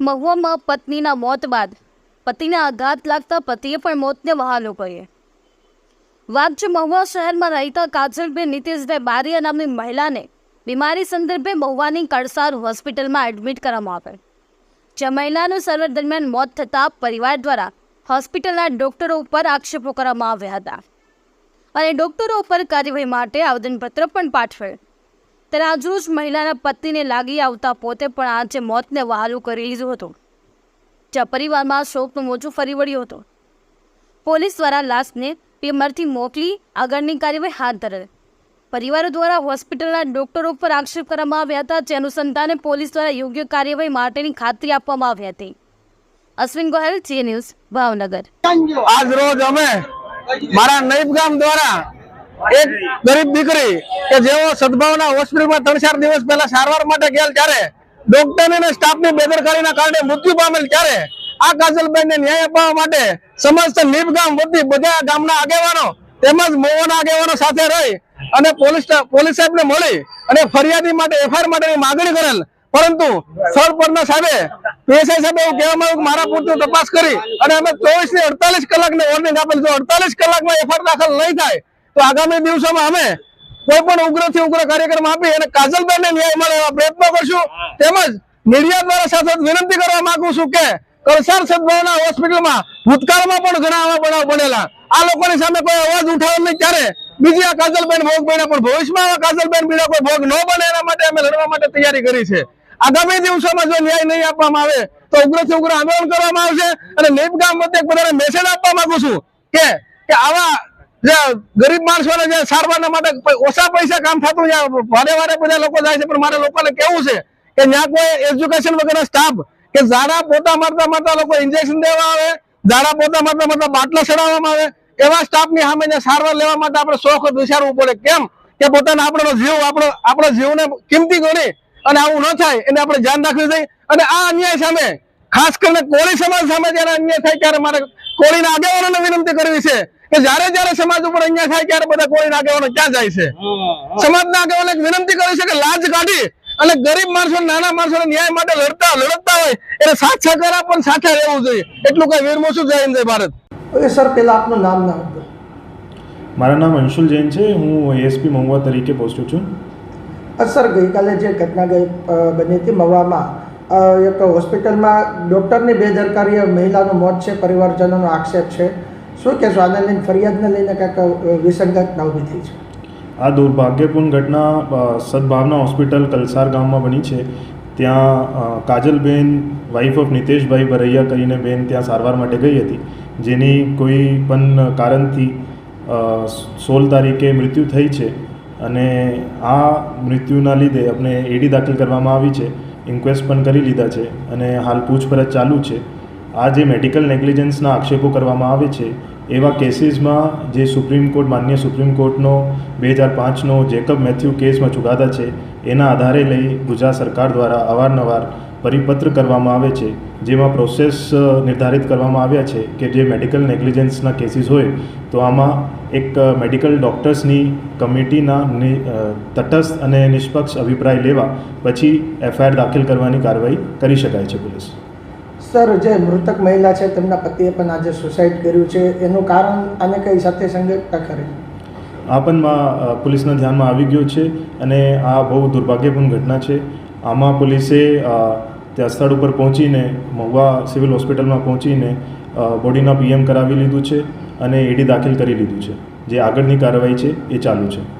મહુવામાં પત્નીના મોત બાદ પતિને આઘાત લાગતા પતિએ પણ મોતને વહાલો કર્યો. છે મહુવા શહેરમાં રહેતા કાજલબેન નીતિશભાઈ બારિયા નામની મહિલાને બીમારી સંદર્ભે મહુવાની કળસાર હોસ્પિટલમાં એડમિટ કરવામાં આવેલ જ્યાં મહિલાનું સર્વે દરમિયાન મોત થતાં પરિવાર દ્વારા હોસ્પિટલના ડોક્ટરો ઉપર આક્ષેપો કરવામાં આવ્યા હતા. અને ડોક્ટરો ઉપર કાર્યવાહી માટે આવેદનપત્ર પણ પાઠવેલ ત્યારે આજરોજ મહિલાના પતિને લાગી આવતા પોતે પણ આજે મોતને વહાલું કરી લીધું હતું. જ્યાં પરિવારમાં શોકનું મોજું ફરી વળ્યું હતું. પોલીસ દ્વારા લાશને પેમરથી મોકલી આગળની કાર્યવાહી હાથ ધરે પરિવારો દ્વારા હોસ્પિટલના ડોક્ટરો પર આક્ષેપ કરવામાં આવ્યા હતા, જે અનુસંધાને પોલીસ દ્વારા યોગ્ય કાર્યવાહી માટેની ખાતરી આપવામાં આવી હતી. અશ્વિન ગોહિલ, જી ન્યૂઝ ભાવનગર. આજ રોજ અમે મારા નૈબ ગામ દ્વારા એક ગરીબ દીકરી કે જેઓ સદભાવના હોસ્પિટલમાં ત્રણ ચાર દિવસ પહેલા સારવાર માટે ગયેલ ત્યારે ડોક્ટર અને સ્ટાફની બેદરકારીના કારણે મૃત્યુ પામેલ ત્યારે આ કાજલબેનને ન્યાય અપાવવા માટે સમસ્ત નીબ ગામ વતી બધા ગામના આગેવાનો તેમજ મોહના આગેવાનો સાથે રહી અને પોલીસ પોલીસ સાહેબને મળી અને ફરિયાદી માટે, એફઆઈઆર માટેની માગણી કરેલ. પરંતુ સ્થળ પરના સાહેબે, પીએસઆઈ સાહેબ એવું કહેવામાં આવ્યું મારા પૂરતું તપાસ કરી અને અમે ચોવીસથી અડતાલીસ કલાકની વોર્નિંગ આપેલ. જો અડતાલીસ કલાકમાં એફઆઈઆર દાખલ નહીં થાય તો આગામી દિવસોમાં અમે કોઈ પણ ઉગ્રથી ઉગ્ર કાર્યક્રમ આપી અને કાજલબેનને ન્યાય મળે એવા પ્રયત્નો કરશું. તેમજ મીડિયા દ્વારા સાથે વિનંતી કરવા માંગુ છું કે કલસાર સદભાવના હોસ્પિટલમાં ભૂતકાળમાં પણ ઘણા આવા બનાવ બનેલા. આ લોકોની સામે કોઈ અવાજ ઉઠાવ્યો નહીં. ત્યારે બીજી આ કાજલબેન ભોગ બન્યા પણ ભવિષ્યમાં આવા કાજલબેન બીજા કોઈ ભોગ ન બને એના માટે અમે લડવા માટે તૈયારી કરી છે. આગામી દિવસોમાં જો ન્યાય નહીં આપવામાં આવે તો ઉગ્રથી ઉગ્ર આંદોલન કરવામાં આવશે. અને નીપ ગામ મધ્ય બધાને મેસેજ આપવા માંગુ છું કે આવા જે ગરીબ માણસોને જે સારવારના માટે ઓછા પૈસા કામ થતું છે વારે વારે બધા લોકો જાય છે, પણ મારે લોકોને કેવું છે કે ત્યાં કોઈ એજ્યુકેશન વગેરે સ્ટાફ કે ઝાડા પોતા મારતા મારતા લોકો ઇન્જેક્શન દેવા આવે, ઝાડા પોતા મારતા મારતા બાટલા ચડાવવામાં આવે, એવા સ્ટાફની સામે સારવાર લેવા માટે આપણે વખત વિચારવું પડે. કેમ? કે પોતાના આપણો જીવ, આપણો આપણો જીવને કિંમતી ગણી અને આવું ન થાય એને આપણે ધ્યાન રાખવું જોઈએ. અને આ અન્યાય સામે, ખાસ કરીને કોળી સમાજ સામે જયારે અન્યાય થાય ત્યારે મારે કોળીના આગેવાનોને વિનંતી કરવી છે કે જ્યારે જ્યારે સમાજ ઉપર અહીંયા થાય ત્યારે બધા કોળીના આગેવાનો ક્યાં જાય છે? સમાજના આગેવાનો વિનંતી કરવી છે કે લાજ કાઢી અને ગરીબ માણસો નાના માણસો ન્યાય માટે લડતા લડતા હોય એને સાથ સહકાર પણ સાથે રહેવું જોઈએ. એટલું કઈ વીરમોશું જય હિન્દ જય ભારત. એ સર પેલા આપનું નામ ના હતું મારું નામ અંશુલ જૈન છે. હું એએસપી મહુવા તરીકે પોસ્ટું છું. સર ગઈકાલે જે ઘટના બની હતી મવામાં અ, એક હોસ્પિટલમાં ડૉક્ટરની બેદરકારી મહિલાનું મોત છે પરિવારજનોનો આક્ષેપ છે. શું કહેશો આને લઈને ફરિયાદને લઈને કંઈક અ, વિસંગતતા ઊભી થઈ છે? આ દુર્ભાગ્યપૂર્ણ ઘટના સદભાવના હોસ્પિટલ કલસાર ગામમાં બની છે. ત્યાં કાજલબેન વાઇફ ઓફ નિતેશભાઈ બરૈયા કરીને બેન ત્યાં સારવાર માટે ગઈ હતી. જેની કોઈ પણ કારણથી સોળ તારીખે મૃત્યુ થઈ છે. અને આ મૃત્યુના લીધે આપણે એડી દાખલ કરવામાં આવી છે. ઇન્ક્વેસ્ટ પણ કરી લીધા છે અને હાલ પૂછપરછ ચાલુ છે. આ જે મેડિકલ નેગ્લિજન્સના આક્ષેપો કરવામાં આવે છે, એવા કેસીસમાં જે સુપ્રીમ કોર્ટ, માન્ય સુપ્રીમ કોર્ટનો બે હજાર પાંચનો જેકબ મેથ્યુ કેસમાં ચુકાદા છે, એના આધારે લઈ ગુજરાત સરકાર દ્વારા અવારનવાર પરિપત્ર કરવામાં આવે છે જેમાં પ્રોસેસ નિર્ધારિત કરવામાં આવ્યા છે કે જે મેડિકલ નેગ્લિજન્સના કેસીસ હોય તો આમાં એક મેડિકલ ડૉક્ટર્સની કમિટીના તટસ્થ અને નિષ્પક્ષ અભિપ્રાય લેવા પછી એફઆઈઆર દાખલ કરવાની કાર્યવાહી કરી શકાય છે પોલીસ. સર જે મૃતક મહિલા છે તેમના પતિએ પણ આજે સુસાઇડ કર્યું છે. એનું કારણ આને કઈ સાથે સંગતતા ખરી આ પણ પોલીસના ધ્યાનમાં આવી ગયું છે અને આ બહુ દુર્ભાગ્યપૂર્ણ ઘટના છે. આમાં પોલીસે ત્યાં સ્થળ ઉપર પહોંચીને મહુવા સિવિલ હોસ્પિટલમાં પહોંચીને બોડીના પીએમ કરાવી લીધું છે અને એડી દાખલ કરી લીધું છે. જે આગળની કાર્યવાહી છે એ ચાલુ છે.